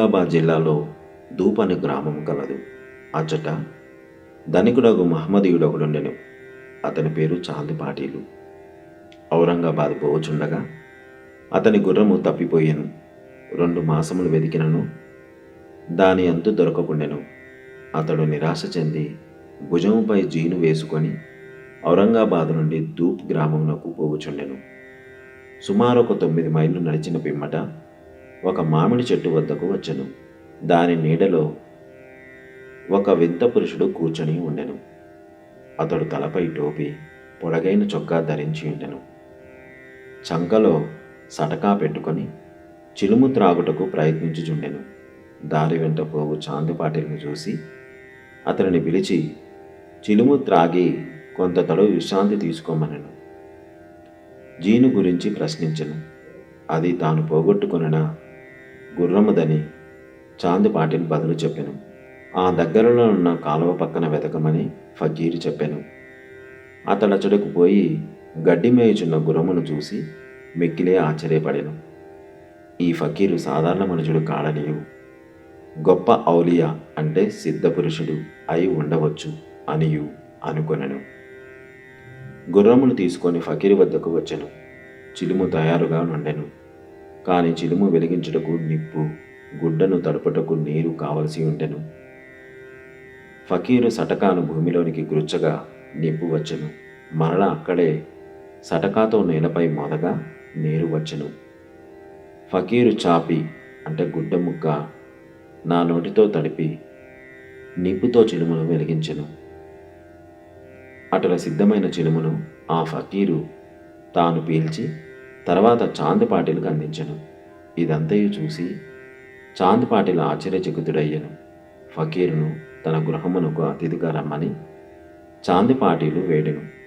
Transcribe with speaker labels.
Speaker 1: ఔరంగాబాద్ జిల్లాలో దూప్ అనే గ్రామం కలదు. అచ్చట ధనికుడగు మహమ్మదీయుడొకడుండెను అతని పేరు చాంది పాటీలు. ఔరంగాబాద్ పోవచుండగా అతని గుర్రము తప్పిపోయాను. రెండు మాసములు వెతికినను దాని అంతు దొరకకుండెను. అతడు నిరాశ చెంది భుజముపై జీను వేసుకొని ఔరంగాబాద్ నుండి దూప్ గ్రామమునకు పోవుచుండెను సుమారు ఒక తొమ్మిది మైళ్ళు నడిచిన పిమ్మట ఒక మామిడి చెట్టు వద్దకు వచ్చెను. దాని నీడలో ఒక వింత పురుషుడు కూర్చొని ఉండెను. అతడు తలపై టోపీ పొడగైన చొక్కా ధరించి ఉండెను. చంకలో సటకా పెట్టుకొని చిలుము త్రాగుటకు ప్రయత్నించుచుండెను. దారి వెంట పోవు చాందిపాటిల్ని చూసి అతనిని పిలిచి చిలుము త్రాగి కొంత తడవు విశ్రాంతి తీసుకోమనెను. జీను గురించి ప్రశ్నించెను. అది తాను పోగొట్టుకొనినా గుర్రముదని చాందుపాటిని బదులు చెప్పాను. ఆ దగ్గరలో ఉన్న కాలువ పక్కన వెతకమని ఫకీరు చెప్పాను. అతడచ్చడకు పోయి గడ్డి మేయుచున్న గుర్రమును చూసి మిక్కిలే ఆశ్చర్యపడెను. ఈ ఫకీరు సాధారణ మనుషుడు కాడనియు. గొప్ప ఔలియా అంటే సిద్ధపురుషుడు అయి ఉండవచ్చు అనియు అనుకొనెను. గుర్రమును తీసుకొని ఫకీరు వద్దకు వచ్చాను. చిలుము తయారుగా నుండెను. కాని చిలుము వెలిగించుటకు నిప్పు గుడ్డను తడుపుటకు నీరు కావలసి ఉండెను ఫకీరు సటకాను భూమిలోనికి గురుచ్చగా నిప్పు వచ్చెను. మరల అక్కడే సటకాతో నేలపై మొదగా నీరు వచ్చెను. ఫకీరు చాపి అంటే గుడ్డ ముక్క నా నోటితో తడిపి నిప్పుతో చిలుమును వెలిగించెను. అటుల సిద్ధమైన చిలుమును ఆ ఫకీరు తాను పీల్చి తర్వాత చాంద్ చాందిపాటిలకు అందించను. ఇదంతయు చూసి చాంద్ పాటిల్ ఆశ్చర్యచకితుడయ్యను. ఫకీరును తన గృహమునకు అతిథిగా రమ్మని చాంది పాటీలు వేడెను.